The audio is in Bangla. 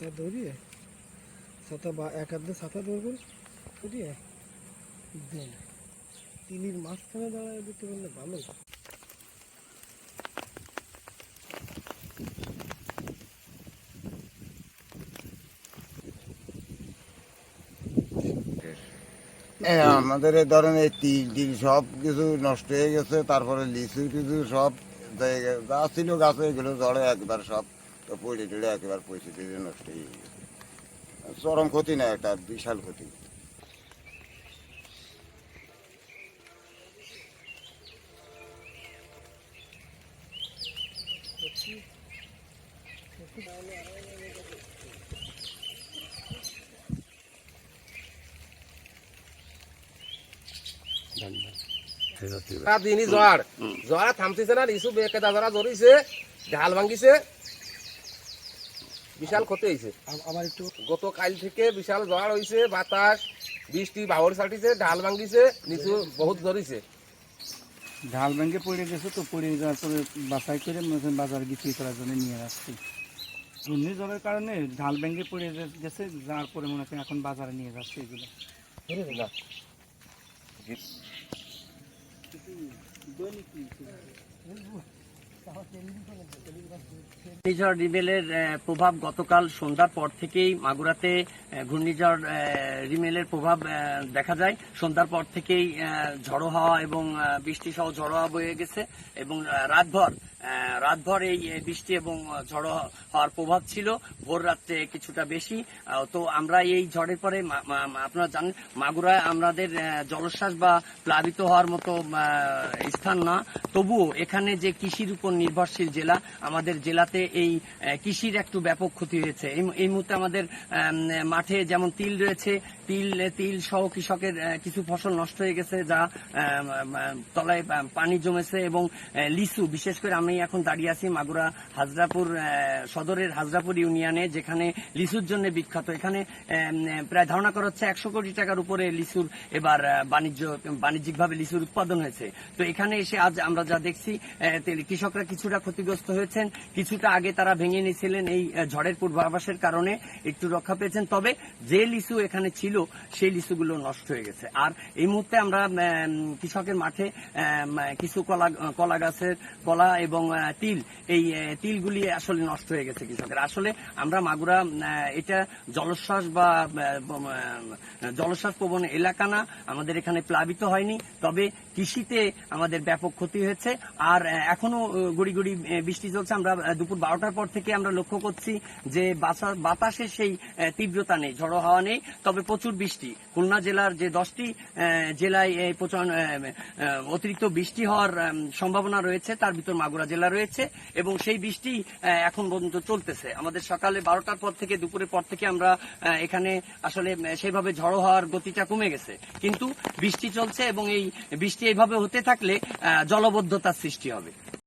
ছাতা ধরিয়ে, ছাতা বা এক হাতে ছাতা ধরবেন ধরিয়ে দেন। তিলির মাঝখানে দাঁড়ায় দিতে পারলে ভালো। আমাদের ধরেন এই তিল টিল সব কিছু নষ্ট হয়ে গেছে, তারপরে লিচু টিচু সব যা ছিল গাছে এগুলো ঝড়ে একবার সব তো পড়ে টড়ে একবার টেড়ে নষ্ট হয়ে গেছে। চরম ক্ষতি না একটা বিশাল ক্ষতি। দিনই জ্বর। জ্বর থামতেছে না লিচু বেকে দাদারা ধরিছে ঢাল ভাঙ্গিছে বিশাল ক্ষতি হয়েছে আ- আবার একটু গত কাল থেকে বিশাল জ্বর হয়েছে বাতাস বৃষ্টি বাহর ছাটিছে ঢাল ভাঙ্গিছে লিচু বহুত ধরিছে। ঢাল ব্যাংকে পড়ে গেছে তো পড়ে যাওয়ার পরে বাছাই করে মনে বাজার বিক্রি করার জন্য নিয়ে আসছি। ঘূর্ণিঝড়ের কারণে ঢাল ব্যাংকে পড়ে গেছে যার পরে মনে করেন এখন বাজারে নিয়ে যাচ্ছে এগুলো। না ঘূর্ণিঝড় রিমেলের প্রভাব গতকাল সন্ধ্যার পর থেকেই মাগুরাতে ঘূর্ণিঝড় রিমেলের প্রভাব দেখা যায়। সন্ধ্যার পর থেকেই ঝড়ো হাওয়া এবং বৃষ্টি সহ ঝড়ো হাওয়া বয়ে গেছে এবং রাতভর রাতভর এই বৃষ্টি এবং ঝড়ো হওয়ার প্রভাব ছিল। ভোর রাত্রে কিছুটা বেশি। তো আমরা এই ঝড়ের পরে আপনারা জানেন, মাগুরায় আমাদের জলোচ্ছ্বাস বা প্লাবিত হওয়ার মতো স্থান না। তবুও এখানে যে কৃষির উপর নির্ভরশীল জেলা, আমাদের জেলাতে এই কৃষির একটু ব্যাপক ক্ষতি হয়েছে। এই- মুহূর্তে আমাদের মাঠে যেমন তিল রয়েছে, তিল তিল সহ কৃষকের কিছু ফসল নষ্ট হয়ে গেছে যা তলায় পানি জমেছে এবং লিচু, বিশেষ করে আমি এখন দাঁড়িয়ে আছি মাগুরা হাজরাপুর সদরের হাজরাপুর ইউনিয়নে, যেখানে লিচুর জন্য বিখ্যাত। এখানে প্রায় ধারণা করা হচ্ছে একশো কোটি টাকার উপরে লিচুর এবার বাণিজ্য, বাণিজ্যিকভাবে লিচুর উৎপাদন হয়েছে। তো এখানে এসে আজ আমরা যা দেখছি তে- কৃষকরা কিছুটা ক্ষতিগ্রস্ত হয়েছেন, কিছুটা আগে তারা ভেঙে নিয়েছিলেন এই ঝড়ের পূর্বাভাসের কারণে একটু রক্ষা পেয়েছেন। তবে যে লিচু এখানে ছিল, সেই লিচুগুলো নষ্ট হয়ে গেছে। আর এই মুহূর্তে আমরা কৃষকের মাঠে কিছু কলা কলা গাছের কলা এবং তিল, এই তিলগুলি আসলে নষ্ট হয়ে গেছে কৃষকের। আসলে আমরা মাগুরা এটা জলোচ্ছ্বাস বা জলোচ্ছ্বাস প্রবণ এলাকা না, আমাদের এখানে প্লাবিত হয়নি। তবে কৃষিতে আমাদের ব্যাপক ক্ষতি হয়েছে। আর এখনও গুড়ি গুড়ি বৃষ্টি চলছে। আমরা দুপুর বারোটার পর থেকে আমরা লক্ষ্য করছি যে বাতাসে সেই তীব্রতা নেই ঝড়ো হাওয়া নেই তবে প্রচুর বৃষ্টি। খুলনা জেলার যে দশটি জেলায় আহ, অতিরিক্ত বৃষ্টি হওয়ার সম্ভাবনা রয়েছে তার ভিতর মাগুরা জেলা রয়েছে এবং সেই বৃষ্টি এখন পর্যন্ত চলতেছে। আমাদের সকালে বারোটার পর থেকে দুপুরের পর থেকে আমরা এখানে আসলে সেইভাবে ঝড়ো হওয়ার গতিটা কমে গেছে। কিন্তু বৃষ্টি চলছে এবং এই বৃষ্টি এইভাবে হতে থাকলে জলবদ্ধতার সৃষ্টি হবে।